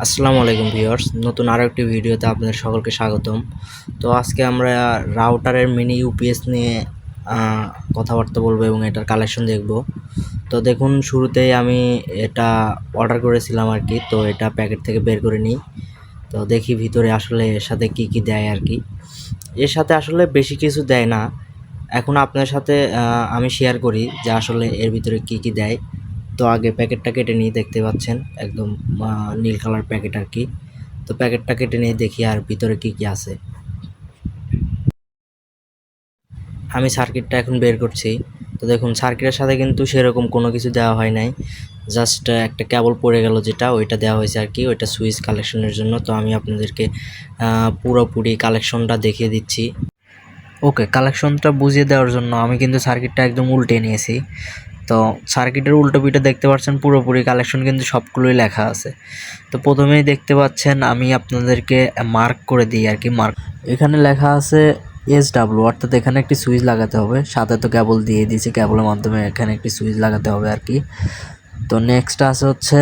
আসসালামু আলাইকুম ভিউয়ার্স, নতুন আরও একটি ভিডিওতে আপনাদের সকলকে স্বাগতম। তো আজকে আমরা রাউটারের মিনি ইউপিএস নিয়ে কথাবার্তা বলব এবং এটার কালেকশন দেখব। তো দেখুন, শুরুতেই আমি এটা অর্ডার করেছিলাম আর কি তো এটা প্যাকেট থেকে বের করে নিই। তো দেখি ভিতরে আসলে এর সাথে কি কি দেয় আর কি এর সাথে আসলে বেশি কিছু দেয় না। এখন আপনার সাথে আমি শেয়ার করি যে আসলে এর ভিতরে কি কি দেয়। তো আগে প্যাকেটটা কেটে নিয়ে দেখতে পাচ্ছেন? একদম নীল কালার প্যাকেট আর কি। তো প্যাকেটটা কেটে নিয়ে দেখি আর ভিতরে কি কি আছে। আমি সার্কিটটা এখন বের করছি। তো দেখুন, সার্কিটের সাথে কিন্তু সেরকম কোনো কিছু দেওয়া হয় নাই। জাস্ট একটা কেবল পড়ে গেল যেটা, ওইটা দেওয়া হয়েছে আর কি, ওইটা সুইচ কালেকশনের জন্য। তো আমি আপনাদেরকে পুরোপুরি কালেকশনটা দেখিয়ে দিচ্ছি। ওকে, কালেকশনটা বুঝিয়ে দেওয়ার জন্য আমি কিন্তু সার্কিটটা একদম উল্টে নিয়েছি। তো সার্কিটের উল্টো পিঠে দেখতে পাচ্ছেন পুরোপুরি কালেকশন কিন্তু সবগুলোই লেখা আছে। তো প্রথমেই দেখতে পাচ্ছেন আমি আপনাদেরকে মার্ক করে দিই আর কি মার্ক এখানে লেখা আছে এস ডাব্লু অর্থাৎ এখানে একটি সুইচ লাগাতে হবে। সাথে তো কেবল দিয়ে দিয়েছে কেবলের মাধ্যমে এখানে একটি সুইচ লাগাতে হবে আর কি। তো নেক্সট আছে হচ্ছে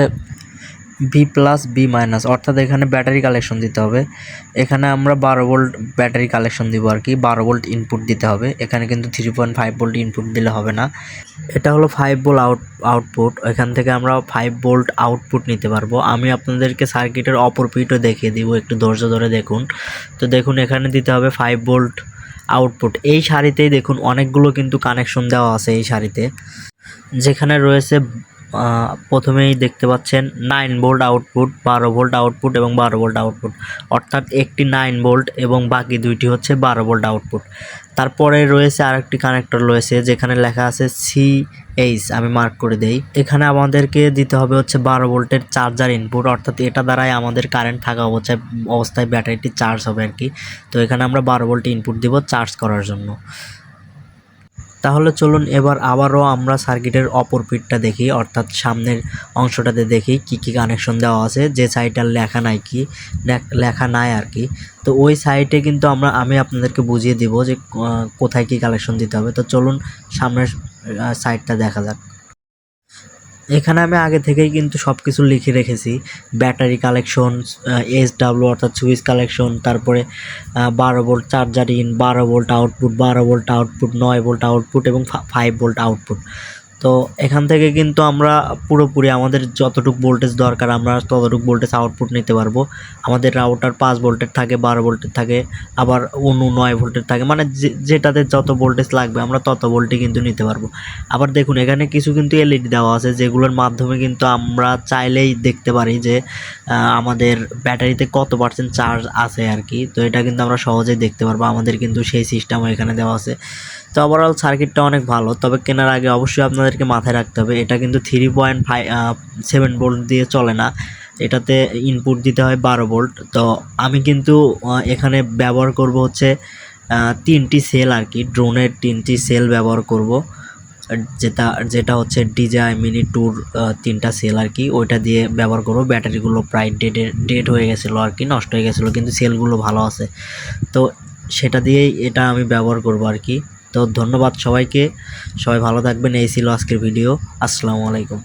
বি প্লাস বি মাইনাস অর্থাৎ এখানে ব্যাটারি কালেকশন দিতে হবে। এখানে আমরা বারো ভোল্ট ব্যাটারি কালেকশন দিব আর কি, বারো ভোল্ট ইনপুট দিতে হবে। এখানে কিন্তু three point five volt input দিলে হবে না। এটা হলো ফাইভ ভোল্ট আউট আউটপুট এখান থেকে আমরা ফাইভ ভোল্ট আউটপুট নিতে পারব। আমি আপনাদেরকে সার্কিটের অপর পিঠও দেখিয়ে দিব, একটু ধৈর্য ধরে দেখুন। তো দেখুন, এখানে দিতে হবে ফাইভ ভোল্ট আউটপুট এই শাড়িতেই দেখুন, অনেকগুলো কিন্তু কানেকশন দেওয়া আছে এই শাড়িতে যেখানে রয়েছে প্রথমেই দেখতে পাচ্ছেন নাইন ভোল্ট আউটপুট বারো ভোল্ট আউটপুট এবং বারো ভোল্ট আউটপুট অর্থাৎ একটি নাইন ভোল্ট এবং বাকি দুইটি হচ্ছে বারো ভোল্ট আউটপুট তারপরে রয়েছে আরেকটি কানেক্টর রয়েছে, যেখানে লেখা আছে সি এইচ আমি মার্ক করে দেই। এখানে আমাদেরকে দিতে হবে হচ্ছে বারো ভোল্টের চার্জার ইনপুট অর্থাৎ এটা দ্বারাই আমাদের কারেন্ট থাকা অবস্থায় অবস্থায় ব্যাটারিটি চার্জ হবে আর কি তো এখানে আমরা বারো ভোল্ট ইনপুট দিব চার্জ করার জন্য। তাহলে চলুন এবার আবারও আমরা সার্কিটের অপর পিঠটা দেখি, অর্থাৎ সামনের অংশটাতে দেখি কি কি কানেকশন দেওয়া আছে, যে সাইডটার লেখা নাই কি, লেখা নাই আর কি। তো ওই সাইডে কিন্তু আমরা, আমি আপনাদেরকে বুঝিয়ে দিব যে কোথায় কি কালেকশন দিতে হবে। তো চলুন সামনের সাইডটা দেখা যাক। এখানে আমি আগে থেকেই কিন্তু সব কিছু লিখে রেখেছি। ব্যাটারি কালেকশন এস ডাব্লু অর্থাৎ সুইচ কালেকশন, তারপরে বারো ভোল্ট চার্জার ইন, বারো ভোল্ট আউটপুট, বারো ভোল্ট আউটপুট, নয় ভোল্ট আউটপুট এবং ফাইভ ভোল্ট আউটপুট। তো এখান থেকে কিন্তু আমরা পুরোপুরি আমাদের যতটুকু ভোল্টেজ দরকার, আমরা ততটুকু ভোল্টেজ আউটপুট নিতে পারব। আমাদের রাউটার পাঁচ ভোল্টের থাকে, বারো ভোল্টের থাকে, আবার অন্য নয় ভোল্টের থাকে মানে যেটাতে যত ভোল্টেজ লাগবে আমরা তত ভোল্টে কিন্তু নিতে পারব। আবার দেখুন, এখানে কিছু কিন্তু এলইডি দেওয়া আছে, যেগুলোর মাধ্যমে কিন্তু আমরা চাইলেই দেখতে পারি যে আমাদের ব্যাটারিতে কত পার্সেন্ট চার্জ আছে আর কি। তো এটা কিন্তু আমরা সহজেই দেখতে পারব, আমাদের কিন্তু সেই সিস্টেমও এখানে দেওয়া আছে। তো ওভারঅল সার্কিটটা অনেক ভালো, তবে কেনার আগে অবশ্যই আপনাদেরকে মাথায় রাখতে হবে, এটা কিন্তু three point five seven volt দিয়ে চলে না, এটাতে ইনপুট দিতে হয় বারো ভোল্ট তো আমি কিন্তু এখানে ব্যবহার করব হচ্ছে তিনটি সেল আর কি ড্রোনের তিনটি সেল ব্যবহার করব, যেটা যেটা হচ্ছে ডিজাই মিনি ট্যুর তিনটা সেল আর কি, ওইটা দিয়ে ব্যবহার করব, ব্যাটারিগুলো প্রায় ডেডে ডেড হয়ে গেছিল আর কি, নষ্ট হয়ে গেছিল, কিন্তু সেলগুলো ভালো আছে, তো সেটা দিয়েই এটা আমি ব্যবহার করব আর কি। তো ধন্যবাদ সবাইকে। সবাই ভালো থাকবেন এই ছিল আজকের ভিডিও আসসালামু আলাইকুম।